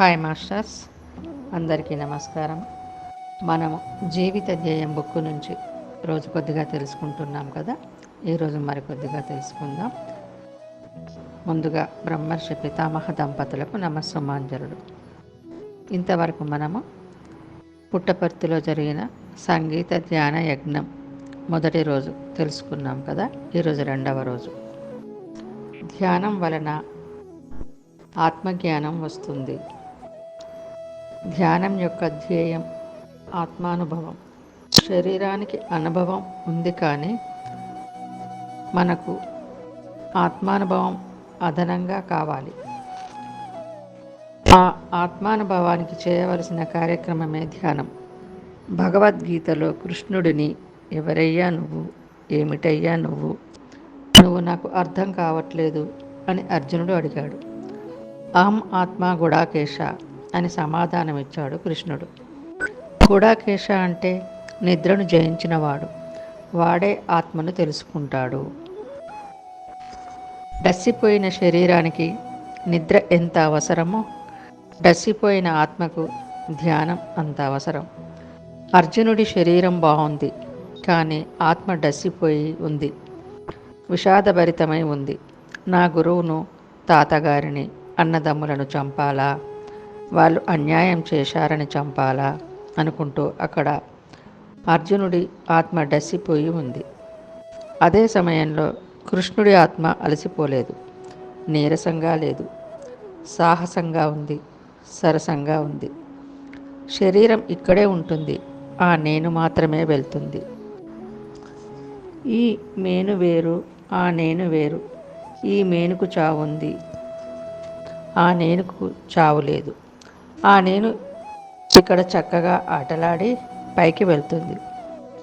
Hi masters అందరికీ నమస్కారం. మనము జీవిత ధ్యేయం బుక్ నుంచి రోజు కొద్దిగా తెలుసుకుంటున్నాం కదా? ఈరోజు మరికొద్దిగా తెలుసుకుందాం. ముందుగా బ్రహ్మర్షి పితామహ దంపతులకు నమస్సుమాంజలుడు ఇంతవరకు మనము పుట్టపర్తిలో జరిగిన సంగీత ధ్యాన యజ్ఞం మొదటి రోజు తెలుసుకున్నాం కదా? ఈరోజు రెండవ రోజు. ధ్యానం వలన ఆత్మజ్ఞానం వస్తుంది. ధ్యానం యొక్క ధ్యేయం ఆత్మానుభవం. శరీరానికి అనుభవం ఉంది కానీ మనకు ఆత్మానుభవం అదనంగా కావాలి. ఆ ఆత్మానుభవానికి చేయవలసిన కార్యక్రమమే ధ్యానం. భగవద్గీతలో కృష్ణుడిని ఎవరయ్యా నువ్వు? ఏమిటయ్యా నువ్వు? నువ్వు నాకు అర్థం కావట్లేదు అని అర్జునుడు అడిగాడు. అహం ఆత్మా గుడాకేశ అని సమాధానమిచ్చాడు కృష్ణుడు. గుడాకేశ అంటే నిద్రను జయించినవాడు. వాడే ఆత్మను తెలుసుకుంటాడు. డస్సిపోయిన శరీరానికి నిద్ర ఎంత అవసరమో డస్సిపోయిన ఆత్మకు ధ్యానం అంత అవసరం. అర్జునుడి శరీరం బాగుంది కానీ ఆత్మ డస్సిపోయి ఉంది. విషాదభరితమై ఉంది. నా గురువును తాతగారిని అన్నదమ్ములను చంపాలా? వాళ్ళు అన్యాయం చేశారని చంపాలా అనుకుంటూ అక్కడ అర్జునుడి ఆత్మ డసిపోయి ఉంది. అదే సమయంలో కృష్ణుడి ఆత్మ అలసిపోలేదు. నీరసంగా లేదు. సాహసంగా ఉంది. సరసంగా ఉంది. శరీరం ఇక్కడే ఉంటుంది. ఆ నేను మాత్రమే వెళ్తుంది. ఈ మేను వేరు ఆ నేను వేరు. ఈ మేనుకు చావుంది ఆ నేనుకు చావు లేదు. ఆ నేను ఇక్కడ చక్కగా ఆటలాడి పైకి వెళ్తుంది.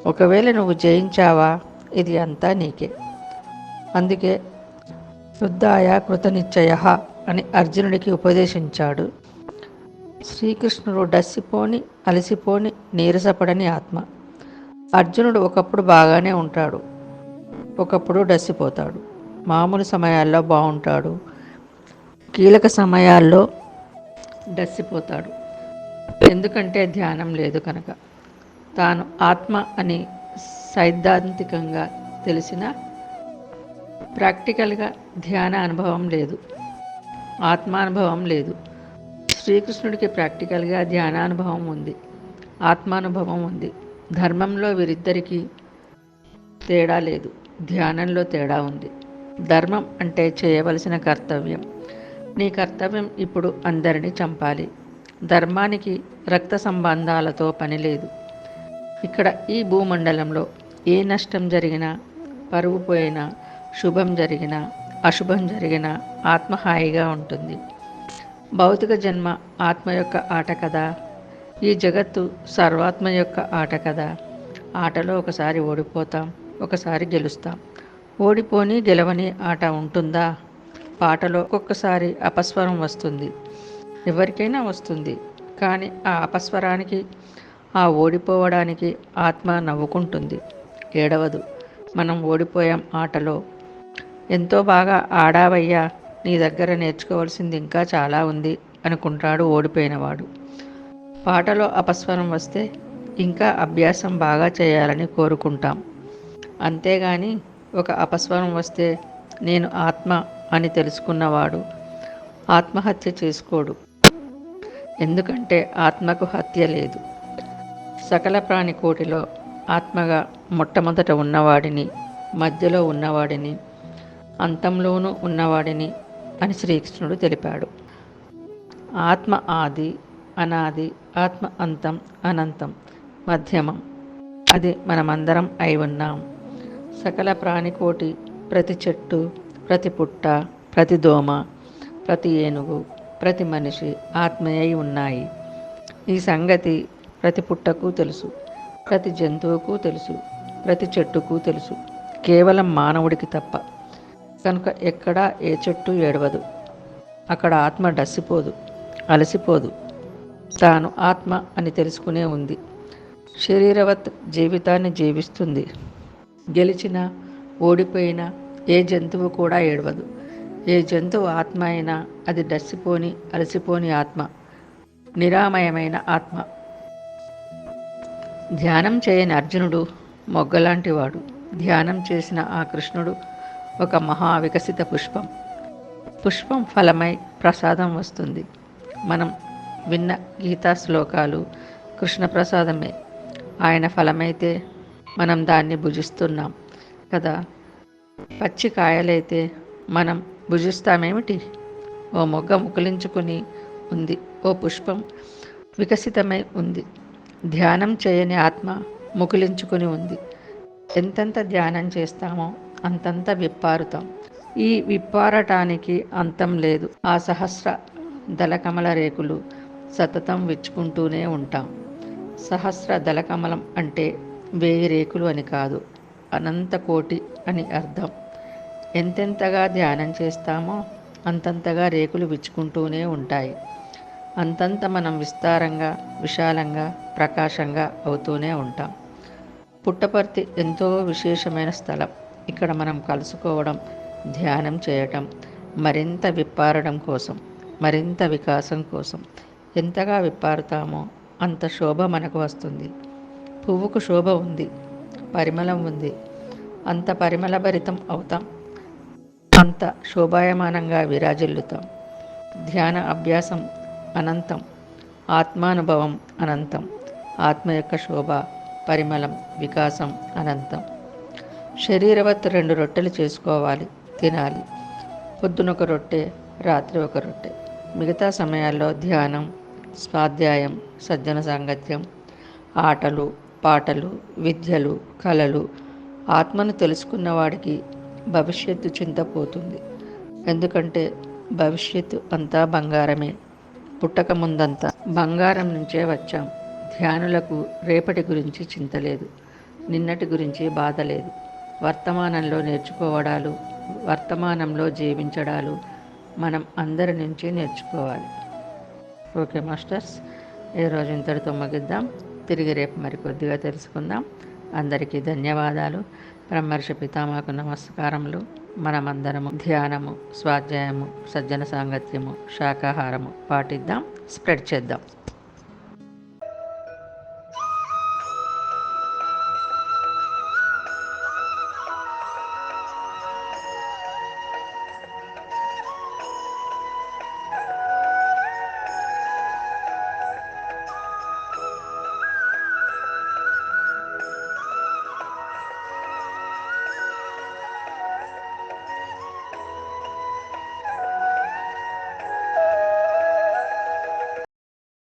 ఒకవేళ నువ్వు జయించావా? ఇది అంతా నీకే. అందుకే శుద్ధాయ కృతనిశ్చయ అని అర్జునుడికి ఉపదేశించాడు. శ్రీకృష్ణుడు డస్సిపోని అలసిపోని నీరసపడని ఆత్మ. అర్జునుడు ఒకప్పుడు బాగానే ఉంటాడు. ఒకప్పుడు డస్సిపోతాడు. మామూలు సమయాల్లో బాగుంటాడు. కీలక సమయాల్లో డస్సిపోతాడు. ఎందుకంటే ధ్యానం లేదు కనుక. తాను ఆత్మ అని సైద్ధాంతికంగా తెలిసిన ప్రాక్టికల్గా ధ్యాన అనుభవం లేదు. ఆత్మానుభవం లేదు. శ్రీకృష్ణుడికి ప్రాక్టికల్గా ధ్యానానుభవం ఉంది. ఆత్మానుభవం ఉంది. ధర్మంలో వీరిద్దరికీ తేడా లేదు. ధ్యానంలో తేడా ఉంది. ధర్మం అంటే చేయవలసిన కర్తవ్యం. నీ కర్తవ్యం ఇప్పుడు అందరినీ చంపాలి. ధర్మానికి రక్త సంబంధాలతో పని లేదు. ఇక్కడ ఈ భూమండలంలో ఏ నష్టం జరిగినా పరువు పోయినా శుభం జరిగినా అశుభం జరిగినా ఆత్మ హాయిగా ఉంటుంది. భౌతిక జన్మ ఆత్మ యొక్క ఆట కదా. ఈ జగత్తు సర్వాత్మ యొక్క ఆట కదా. ఆటలో ఒకసారి ఓడిపోతాం ఒకసారి గెలుస్తాం. ఓడిపోని గెలవని ఆట ఉంటుందా? పాటలో ఒక్కొక్కసారి అపస్వరం వస్తుంది. ఎవరికైనా వస్తుంది. కానీ ఆ అపస్వరానికి ఆ ఓడిపోవడానికి ఆత్మ నవ్వుకుంటుంది. ఏడవదు. మనం ఓడిపోయాం ఆటలో. ఎంతో బాగా ఆడావయ్యా. నీ దగ్గర నేర్చుకోవాల్సింది ఇంకా చాలా ఉంది అనుకుంటాడు ఓడిపోయినవాడు. పాటలో అపస్వరం వస్తే ఇంకా అభ్యాసం బాగా చేయాలని కోరుకుంటాం. అంతేగాని ఒక అపస్వరం వస్తే నేను ఆత్మ అని తెలుసుకున్నవాడు ఆత్మహత్య చేసుకోడు. ఎందుకంటే ఆత్మకు హత్య లేదు. సకల ప్రాణి కోటిలో ఆత్మగా మొట్టమొదట ఉన్నవాడిని మధ్యలో ఉన్నవాడిని అంతంలోనూ ఉన్నవాడిని అని శ్రీకృష్ణుడు తెలిపాడు. ఆత్మ ఆది అనాది ఆత్మ అంతం అనంతం మధ్యమం. అది మనమందరం అయి ఉన్నాం. సకల ప్రాణికోటి ప్రతి చెట్టు ప్రతి పుట్ట ప్రతి దోమ ప్రతి ఏనుగు ప్రతి మనిషి ఆత్మయై ఉన్నాయి. ఈ సంగతి ప్రతి పుట్టకు తెలుసు ప్రతి జంతువుకు తెలుసు ప్రతి చెట్టుకు తెలుసు. కేవలం మానవుడికి తప్ప కనుక ఎక్కడా ఏ చెట్టు ఏడవదు. అక్కడ ఆత్మ డస్సిపోదు అలసిపోదు. తాను ఆత్మ అని తెలుసుకునే ఉంది. శరీరవత్ జీవితాన్ని జీవిస్తుంది. గెలిచిన ఓడిపోయిన ఏ జంతువు కూడా ఏడవదు. ఏ జంతువు ఆత్మ అయినా అది డస్సిపోని అలసిపోని ఆత్మ నిరామయమైన ఆత్మ. ధ్యానం చేయని అర్జునుడు మొగ్గలాంటివాడు. ధ్యానం చేసిన ఆ కృష్ణుడు ఒక మహా వికసిత పుష్పం. పుష్పం ఫలమై ప్రసాదం వస్తుంది. మనం విన్న గీతా శ్లోకాలు కృష్ణ ప్రసాదమే ఆయన ఫలమైతే మనం దాన్ని భుజిస్తున్నాం కదా. పచ్చి కాయలైతే మనం భుజిస్తామేమిటి? ఓ మొగ్గ ముకులించుకుని ఉంది. ఓ పుష్పం వికసితమై ఉంది. ధ్యానం చేయని ఆత్మ ముకులించుకుని ఉంది. ఎంతెంత ధ్యానం చేస్తామో అంతంత విప్పారుతాం. ఈ విప్పారటానికి అంతం లేదు. ఆ సహస్ర దళకమల రేకులు సతతం విచ్చుకుంటూనే ఉంటాం. సహస్ర దళకమలం అంటే వేయి రేకులు అని కాదు. అనంత కోటి అని అర్థం. ఎంతెంతగా ధ్యానం చేస్తామో అంతంతగా రేకులు విచ్చుకుంటూనే ఉంటాయి. అంతంత మనం విస్తారంగా విశాలంగా ప్రకాశంగా అవుతూనే ఉంటాం. పుట్టపర్తి ఎంతో విశేషమైన స్థలం. ఇక్కడ మనం కలుసుకోవడం ధ్యానం చేయటం మరింత విప్పారడం కోసం మరింత వికాసం కోసం. ఎంతగా విప్పారుతామో అంత శోభ మనకు వస్తుంది. పువ్వుకు శోభ ఉంది. పరిమళం ఉంది. అంత పరిమళభరితం అవుతాం. అంత శోభాయమానంగా విరాజిల్లుతాం. ధ్యాన అభ్యాసం అనంతం. ఆత్మానుభవం అనంతం. ఆత్మ యొక్క శోభ పరిమళం వికాసం అనంతం. శరీరవత్ రెండు రొట్టెలు చేసుకోవాలి తినాలి. పొద్దున ఒక రొట్టె రాత్రి ఒక రొట్టె. మిగతా సమయాల్లో ధ్యానం స్వాధ్యాయం సజ్జన సాంగత్యం ఆటలు పాటలు విద్యలు కళలు ఆత్మను తెలుసుకున్న వాడికి భవిష్యత్తు చింతపోతుంది ఎందుకంటే భవిష్యత్తు అంతా బంగారమే. పుట్టక ముందంతా బంగారం నుంచే వచ్చాం. ధ్యానులకు రేపటి గురించి చింత లేదు. నిన్నటి గురించి బాధ లేదు. వర్తమానంలో నేర్చుకోవడాలు వర్తమానంలో జీవించడాలు మనం అందరి నుంచి నేర్చుకోవాలి. ఓకే మాస్టర్స్ ఈరోజు ఇంతటితో ముగిద్దాం. తిరిగి రేపు మరి కొద్దిగా తెలుసుకుందాం. అందరికీ ధన్యవాదాలు. బ్రహ్మర్షి పితామాకు నమస్కారములు. మనమందరము ధ్యానము స్వాధ్యాయము సజ్జన సాంగత్యము శాకాహారము పాటిద్దాం స్ప్రెడ్ చేద్దాం.